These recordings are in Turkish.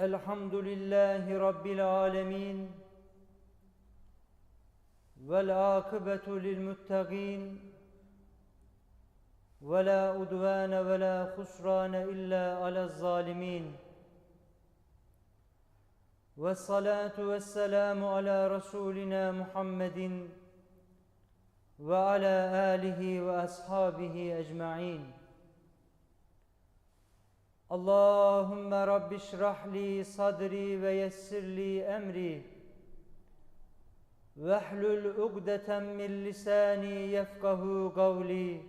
Elhamdülillahi Rabbil alemin. Vel akıbetu lil muttagin. Ve la udvane ve la husrane illa ala zalimin. Ve salatu ve selamu ala Resulina Muhammedin ve ala alihi ve ashabihi ecma'in. اللهم رب اشرح لي صدري ويسر لي أمري واحلل عقدة من لساني يفقه قولي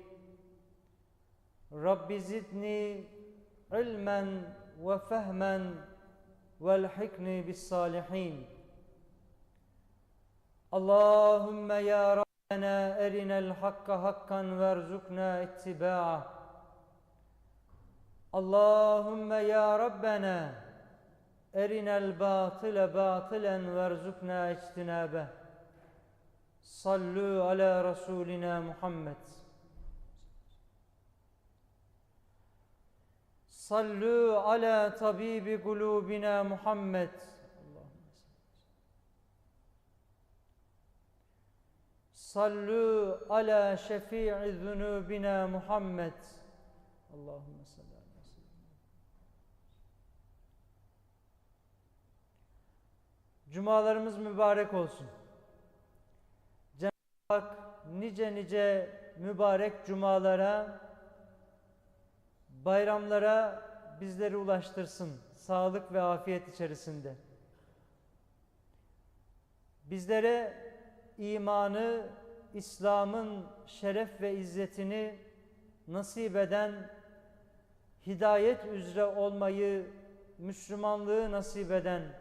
رب زدني علما وفهما والحقني بالصالحين اللهم يا ربنا أرنا الحق حقا وارزقنا اتباعه Allahümme ya Rabbena erinel batile batilen verzukna içtinabe. Sallu ala Resulina Muhammed. Sallu ala tabibi kulubina Muhammed. Sallu ala şefii zunubina Muhammed. Allahümme salli. Cumalarımız mübarek olsun. Cenab-ı Hak nice nice mübarek cumalara, bayramlara bizleri ulaştırsın. Sağlık ve afiyet içerisinde. Bizlere imanı, İslam'ın şeref ve izzetini nasip eden, hidayet üzere olmayı, Müslümanlığı nasip eden,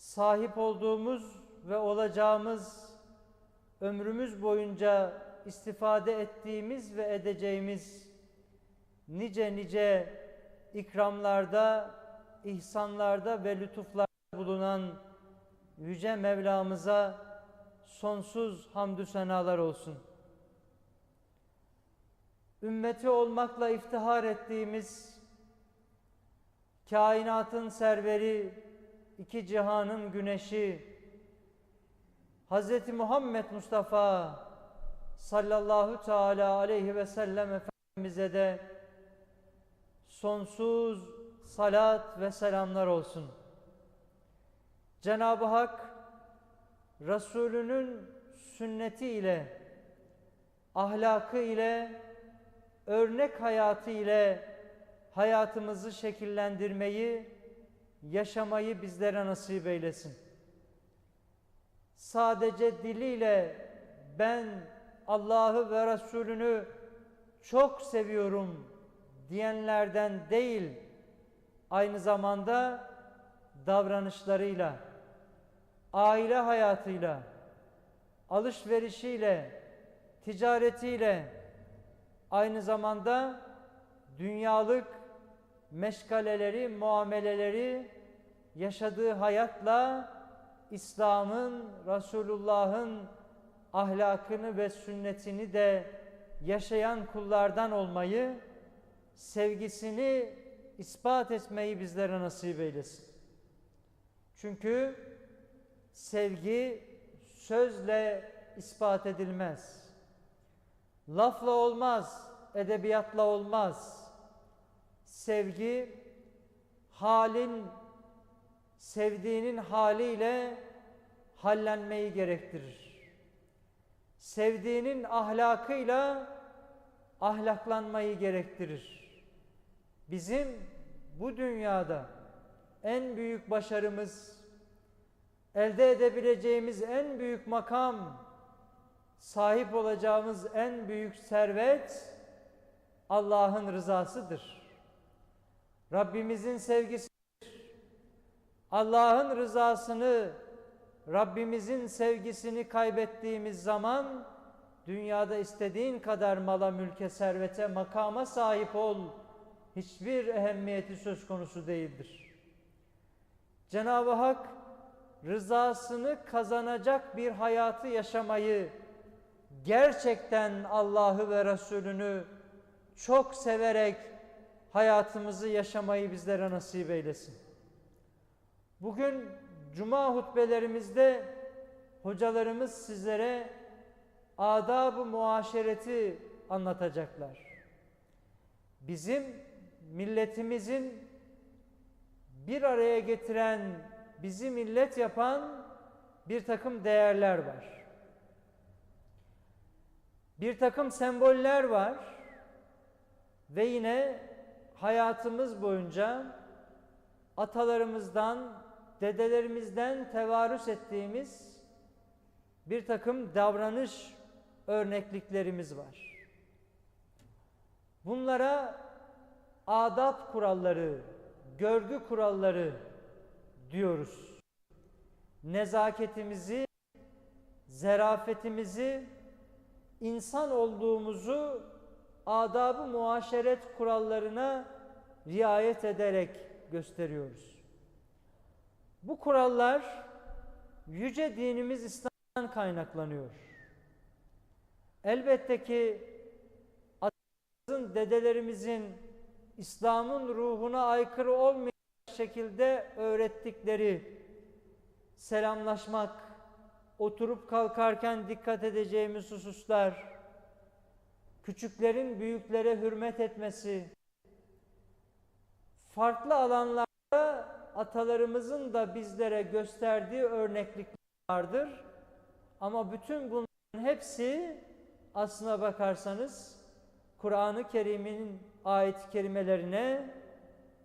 sahip olduğumuz ve olacağımız ömrümüz boyunca istifade ettiğimiz ve edeceğimiz nice nice ikramlarda, ihsanlarda ve lütuflarda bulunan Yüce Mevlamıza sonsuz hamdü senalar olsun. Ümmeti olmakla iftihar ettiğimiz kainatın serveri, iki cihanın güneşi, Hz. Muhammed Mustafa sallallahu teala aleyhi ve sellem Efendimiz'e de sonsuz salat ve selamlar olsun. Cenab-ı Hak Resulünün sünneti ile, ahlakı ile, örnek hayatı ile hayatımızı şekillendirmeyi, yaşamayı bizlere nasip eylesin. Sadece diliyle ben Allah'ı ve Resulünü çok seviyorum diyenlerden değil, aynı zamanda davranışlarıyla, aile hayatıyla, alışverişiyle, ticaretiyle, aynı zamanda dünyalık meşgaleleri, muameleleri, yaşadığı hayatla İslam'ın, Resulullah'ın ahlakını ve sünnetini de yaşayan kullardan olmayı, sevgisini ispat etmeyi bizlere nasip eylesin. Çünkü sevgi sözle ispat edilmez. Lafla olmaz, edebiyatla olmaz. Sevgi halin sevdiğinin haliyle hallenmeyi gerektirir. Sevdiğinin ahlakıyla ahlaklanmayı gerektirir. Bizim bu dünyada en büyük başarımız, elde edebileceğimiz en büyük makam, sahip olacağımız en büyük servet Allah'ın rızasıdır. Rabbimizin sevgisi Allah'ın rızasını, Rabbimizin sevgisini kaybettiğimiz zaman dünyada istediğin kadar mala, mülke, servete, makama sahip ol. Hiçbir ehemmiyeti söz konusu değildir. Cenab-ı Hak rızasını kazanacak bir hayatı yaşamayı gerçekten Allah'ı ve Resulünü çok severek hayatımızı yaşamayı bizlere nasip eylesin. Bugün cuma hutbelerimizde hocalarımız sizlere adab-ı muaşereti anlatacaklar. Bizim milletimizin bir araya getiren, bizi millet yapan bir takım değerler var. Bir takım semboller var ve yine hayatımız boyunca atalarımızdan, dedelerimizden tevarüs ettiğimiz bir takım davranış örnekliklerimiz var. Bunlara adab kuralları, görgü kuralları diyoruz. Nezaketimizi, zerafetimizi, insan olduğumuzu adab-ı muaşeret kurallarına riayet ederek gösteriyoruz. Bu kurallar yüce dinimiz İslam'dan kaynaklanıyor. Elbette ki atamızın, dedelerimizin İslam'ın ruhuna aykırı olmayan şekilde öğrettikleri selamlaşmak, oturup kalkarken dikkat edeceğimiz hususlar, küçüklerin büyüklere hürmet etmesi, farklı alanlarda atalarımızın da bizlere gösterdiği örneklikler vardır. Ama bütün bunların hepsi aslına bakarsanız Kur'an-ı Kerim'in ayet-i kerimelerine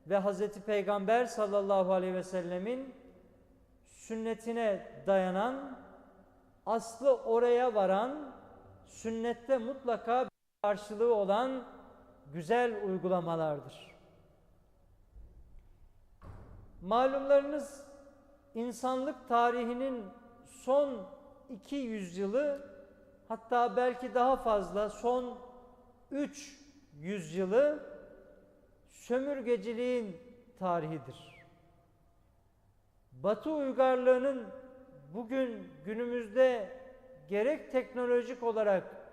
ve Hazreti Peygamber sallallahu aleyhi ve sellemin sünnetine dayanan, aslı oraya varan, sünnette mutlaka karşılığı olan güzel uygulamalardır. Malumlarınız insanlık tarihinin son iki yüzyılı hatta belki daha fazla son üç yüzyılı sömürgeciliğin tarihidir. Batı uygarlığının bugün günümüzde gerek teknolojik olarak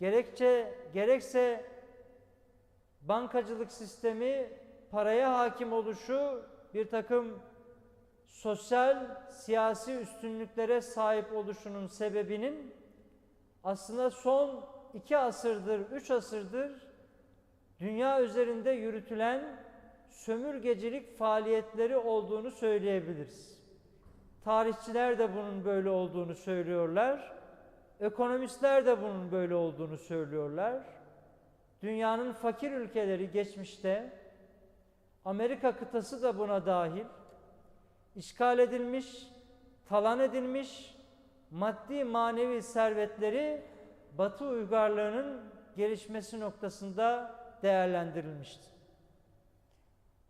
gerekçe gerekse bankacılık sistemi paraya hakim oluşu bir takım sosyal siyasi üstünlüklere sahip oluşunun sebebinin aslında son iki asırdır, üç asırdır dünya üzerinde yürütülen sömürgecilik faaliyetleri olduğunu söyleyebiliriz. Tarihçiler de bunun böyle olduğunu söylüyorlar. Ekonomistler de bunun böyle olduğunu söylüyorlar. Dünyanın fakir ülkeleri geçmişte Amerika kıtası da buna dahil işgal edilmiş, talan edilmiş maddi manevi servetleri Batı uygarlığının gelişmesi noktasında değerlendirilmiştir.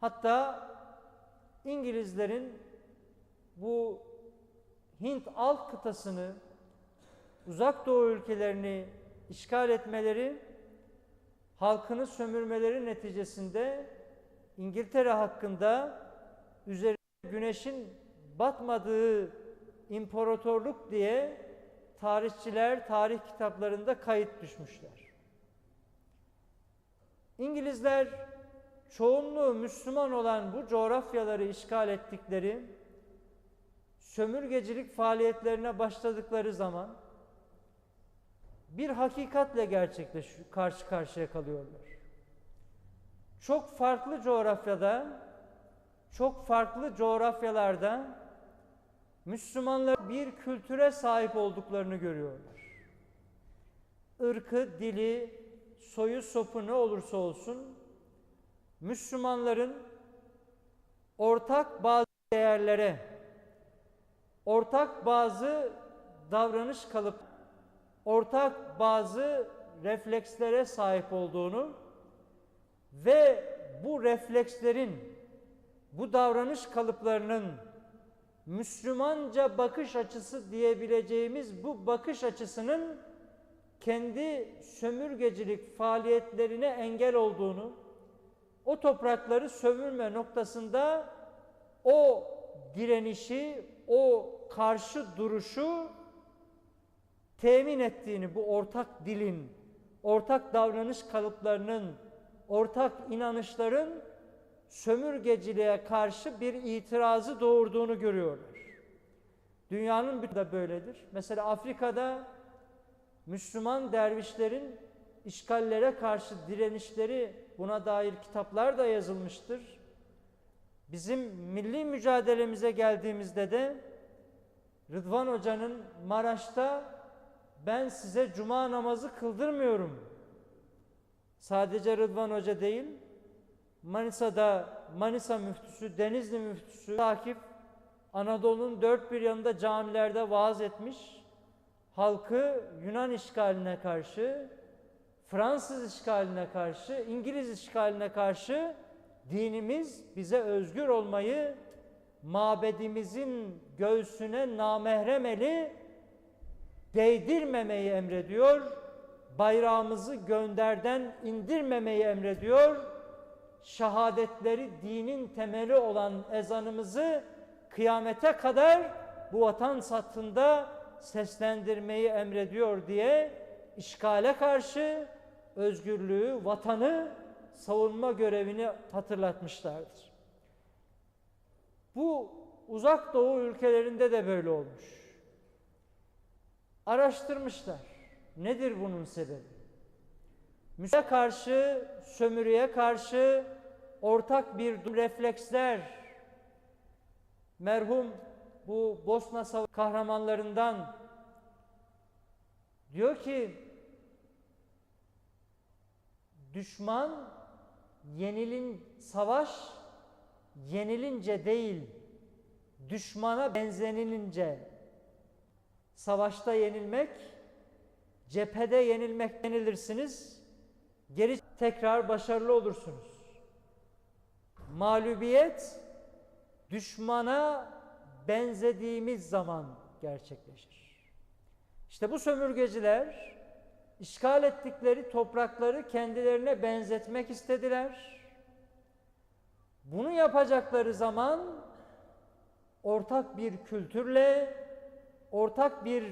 Hatta İngilizlerin bu Hint alt kıtasını, uzak doğu ülkelerini işgal etmeleri, halkını sömürmeleri neticesinde İngiltere hakkında üzerine güneşin batmadığı imparatorluk diye tarihçiler tarih kitaplarında kayıt düşmüşler. İngilizler çoğunluğu Müslüman olan bu coğrafyaları işgal ettikleri sömürgecilik faaliyetlerine başladıkları zaman bir hakikatle gerçekleş karşı karşıya kalıyorlar. Çok farklı coğrafyada, çok farklı coğrafyalarda Müslümanlar bir kültüre sahip olduklarını görüyorlar. Irkı, dili, soyu, sopu ne olursa olsun Müslümanların ortak bazı değerlere, ortak bazı davranış kalıp, ortak bazı reflekslere sahip olduğunu ve bu reflekslerin, bu davranış kalıplarının Müslümanca bakış açısı diyebileceğimiz bu bakış açısının kendi sömürgecilik faaliyetlerine engel olduğunu, o toprakları sömürme noktasında o direnişi, o karşı duruşu temin ettiğini bu ortak dilin, ortak davranış kalıplarının ortak inanışların sömürgeciliğe karşı bir itirazı doğurduğunu görüyorlar. Dünyanın bir de böyledir. Mesela Afrika'da Müslüman dervişlerin işgallere karşı direnişleri buna dair kitaplar da yazılmıştır. Bizim milli mücadelemize geldiğimizde de Rıdvan Hoca'nın Maraş'ta ben size cuma namazı kıldırmıyorum. Sadece Rıdvan Hoca değil, Manisa'da Manisa müftüsü, Denizli müftüsü takip Anadolu'nun dört bir yanında camilerde vaaz etmiş. Halkı Yunan işgaline karşı, Fransız işgaline karşı, İngiliz işgaline karşı dinimiz bize özgür olmayı mabedimizin göğsüne namehremeli değdirmemeyi emrediyor. Bayrağımızı gönderden indirmemeyi emrediyor. Şehadetleri dinin temeli olan ezanımızı kıyamete kadar bu vatan satında seslendirmeyi emrediyor diye işgale karşı özgürlüğü, vatanı savunma görevini hatırlatmışlardır. Bu uzak doğu ülkelerinde de böyle olmuş. Araştırmışlar. Nedir bunun sebebi? Müslüman'a karşı, sömürüye karşı ortak bir refleksler merhum bu Bosna Savaşı kahramanlarından diyor ki düşman yenilin savaş yenilince değil düşmana benzenilince savaşta yenilmek cephede yenilmek yenilirsiniz geri tekrar başarılı olursunuz mağlubiyet düşmana benzediğimiz zaman gerçekleşir. İşte bu sömürgeciler işgal ettikleri toprakları kendilerine benzetmek istediler. Bunu yapacakları zaman ortak bir kültürle, ortak bir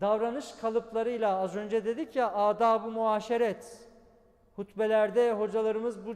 davranış kalıplarıyla az önce dedik ya adab-ı muaşeret. Hutbelerde hocalarımız bu